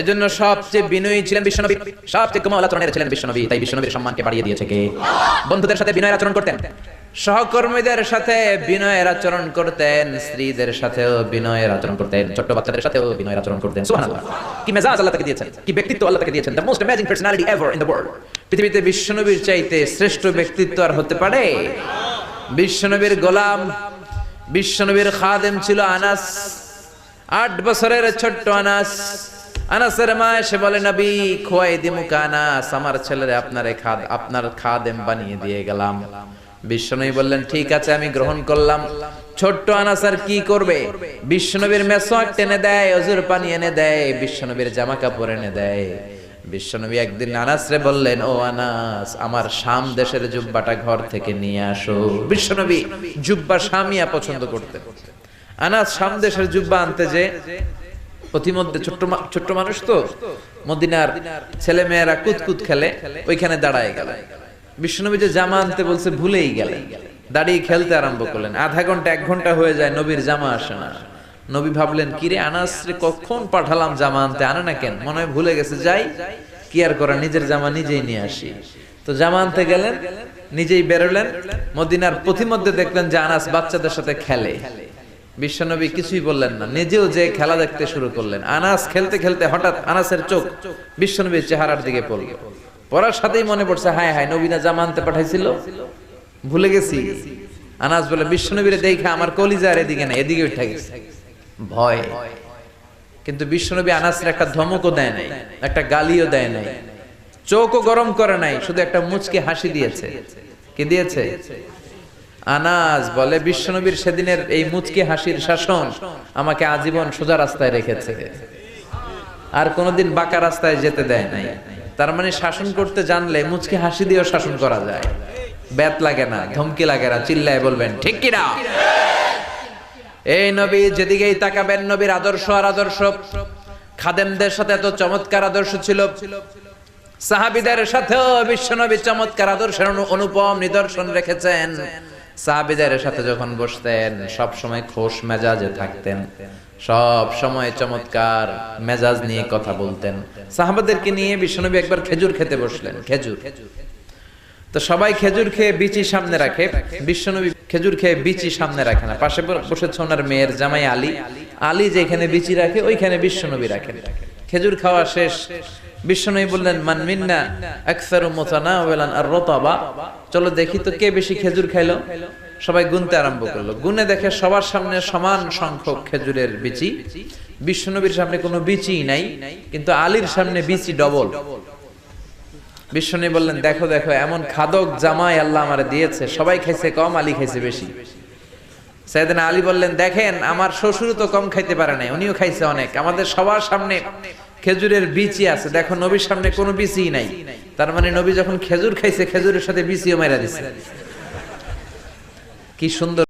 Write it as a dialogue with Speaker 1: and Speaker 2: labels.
Speaker 1: এজন্য সবচেয়ে বিনয়ী ছিলেন বিশ্বনবী। সবচেয়ে কোমল আচরণের ছিলেন বিশ্বনবী, তাই বিশ্বনবীর সম্মানকে বাড়িয়ে দিয়েছে কে? বন্ধুদের সাথে বিনয়ের আচরণ করতেন। সহকর্মীদের সাথে বিনয়ের আচরণ করতেন, স্ত্রীদের সাথেও বিনয়ের আচরণ করতেন ছোট বাচ্চাদের সাথেও বিনয়ের আচরণ করতেন। সুবহানাল্লাহ। কি মেজাজ আল্লাহ তাকে দিয়েছেন? কি ব্যক্তিত্ব আল্লাহ তাকে দিয়েছেন? The most amazing personality ever in the world পৃথিবীতে বিশ্বনবীর চাইতে শ্রেষ্ঠ ব্যক্তিত্ব আর হতে পারে বিশ্বনবীর গোলাম, বিশ্বনবীর খাদেম ছিল আনাস। আট বছরের ছোট্ট আনাস। আনাসের মা এসে বলে, নবী, খোয়াই দিমুক আনাস আমার ছেলেরে আপনার খাদ, আপনার খাদেম বানিয়ে দিয়ে গেলাম। বিশ্বনবী বললেন, ঠিক আছে, আমি গ্রহণ করলাম। ছোট্ট আনাস আর কি করবে? বিশ্বনবীর মেসোয়াক টেনে দেয়, অজুর পানি এনে দেয়, বিশ্বনবীর জামা কাপড় এনে দেয়। বিশ্বনবী একদিন আনাসরে বললেন, ও আনাস, আমার শাম দেশের জুব্বাটা ঘর থেকে নিয়ে আসো। বিশ্বনবী জুব্বা শামিয়া পছন্দ করতেন। আনাস শাম দেশের জুব্বা আনতে যে প্রতিমধ্যে ছোট্ট ছোট্ট মানুষ তো, মদিনার ছেলে মেয়েরা কুতকুত খেলে, ওইখানে দাঁড়ায় গেল। বিশ্বনবী যে জামা আনতে বলছে ভুলেই গেলেন দাঁড়িয়ে খেলতে আরম্ভ করলেন। আধা ঘণ্টা, এক ঘণ্টা হয়ে যায়, নবীর জামা আসে না। নবী ভাবলেন, কিরে আনাস কখন পাঠালাম জামা আনতে? আনে না কেন? মনে হয় ভুলে গেছে, যাই। কি আর করা নিজের জামা নিজেই নিয়ে আসি। তো জামা আনতে গেলেন, নিজেই বেরোলেন। মদিনার প্রতিমধ্যে দেখলেন যে আনাস বাচ্চাদের সাথে খেলে। বিশ্বনবী কিছুই বললেন না, নিজেও যে খেলা দেখতে শুরু করলেন। আনাস খেলতে খেলতে হঠাৎ আনাসের চোখ বিশ্বনবীর চেহারার দিকে পড়ল। পড়ার সাথেই মনে পড়ছে, হায় হায়, নবীনা জামা আনতে পাঠাইছিল। ভুলে গেছি। আনাস বলে, বিশ্বনবীরে দেখে আমার কলিজার এদিকে না এদিকে উঠে গেছে। ভয়। কিন্তু বিশ্বনবী আনাসের একটা ধমকও দেয় নাই, একটা গালিও দেয় নাই। চোখও গরম করে নাই, শুধু একটা মুচকি হাসি দিয়েছে। কি দিয়েছে? আনাস বলে বিশ্বনবীর সেদিনের এই মুচকি হাসির শাসন আমাকে আজীবন সোজা রাস্তায় রেখেছে। আর কোনোদিন বাঁকা রাস্তায় যেতে দেয় নাই। তার মানে শাসন করতে জানলে মুচকি হাসি দিয়েও শাসন করা যায়। ব্যাত লাগে না, ধমকি লাগে না, চিল্লায় বলবেন, ঠিক কিনা এই নবী যেদিকেই তাকাবেন, নবীর আদর্শ আর আদর্শ। খাদেমদের সাথে এত চমৎকার আদর্শ ছিল। সাহাবিদের সাথেও বিশ্বনবী চমৎকার আদর্শের অনুপম নিদর্শন রেখেছেন। সাহাবিদের সাথে যখন বসতেন, সব সময় খোশ মেজাজে থাকতেন। সব সময় চমৎকার মেজাজ নিয়ে কথা বলতেন। সাহাবাদেরকে নিয়ে বিশ্বনবী একবার খেজুর খেতে বসলেন, খেজুর। তো সবাই খেজুর খেয়ে বিচি সামনে রাখে। বিশ্বনবী খেজুর খেয়ে বিচি সামনে রাখে না। পাশে বসেছে ওনার মেয়ের জামাই আলী। আলী যেখানে বিচি রাখে, ওইখানে বিশ্বনবী রাখেন খেজুর খাওয়া শেষ। বিশ্বনবী বললেন, মান মিন্না আকসারু মুতানাওয়ালান আর রতাবা। চলো দেখি তো কে বেশি খেজুর খাইলো। সবাই গুনতে আরম্ভ করল। গুনে দেখে সবার সামনে সমান সংখ্যক খেজুরের বিচি। বিশ্বনবীর সামনে কোনো বিচি নাই, কিন্তু আলীর সামনে বিচি ডবল। বিশ্বনী বললেন, দেখো দেখো, এমন খাদক জামাই আল্লাহ আমার দিয়েছে। সবাই খাইছে কম, আলী খাইছে বেশি। সাইদিন আলী বললেন, দেখেন, আমার শ্বশুরও তো কম খাইতে পারে নাই, উনিও খাইছে অনেক। আমাদের সবার সামনে খেজুরের বিচি আছে। দেখো, নবীর সামনে কোনো বিচি নাই। তার মানে নবী যখন খেজুর খাইছে, খেজুরের সাথে বিচিও মেরা দিছে। কি সুন্দর